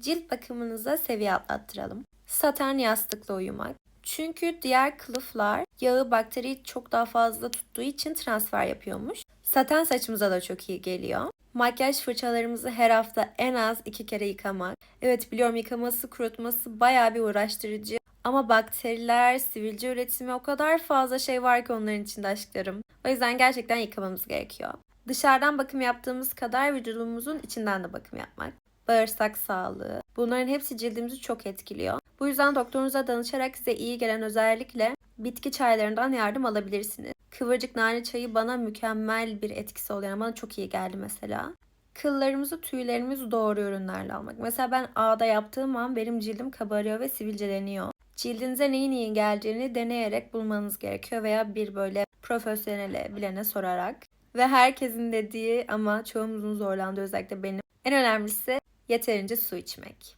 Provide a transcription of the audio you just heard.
Cilt bakımınıza seviye atlattıralım. Saten yastıkla uyumak. Çünkü diğer kılıflar yağı bakteriyi çok daha fazla tuttuğu için transfer yapıyormuş. Saten saçımıza da çok iyi geliyor. Makyaj fırçalarımızı her hafta en az iki kere yıkamak. Evet biliyorum yıkaması, kurutması bayağı bir uğraştırıcı. Ama bakteriler, sivilce üretimi o kadar fazla şey var ki onların içinde aşklarım. O yüzden gerçekten yıkamamız gerekiyor. Dışarıdan bakım yaptığımız kadar vücudumuzun içinden de bakım yapmak. Bağırsak sağlığı. Bunların hepsi cildimizi çok etkiliyor. Bu yüzden doktorunuza danışarak size iyi gelen özellikle bitki çaylarından yardım alabilirsiniz. Kıvırcık nane çayı bana mükemmel bir etkisi oluyor. Bana çok iyi geldi mesela. Kıllarımızı, tüylerimizi doğru ürünlerle almak. Mesela ben ağda yaptığım an benim cildim kabarıyor ve sivilceleniyor. Cildinize neyin iyi geleceğini deneyerek bulmanız gerekiyor veya bir böyle profesyonele, bilene sorarak. Ve herkesin dediği ama çoğumuzun zorlandığı özellikle benim en önemlisi yeterince su içmek.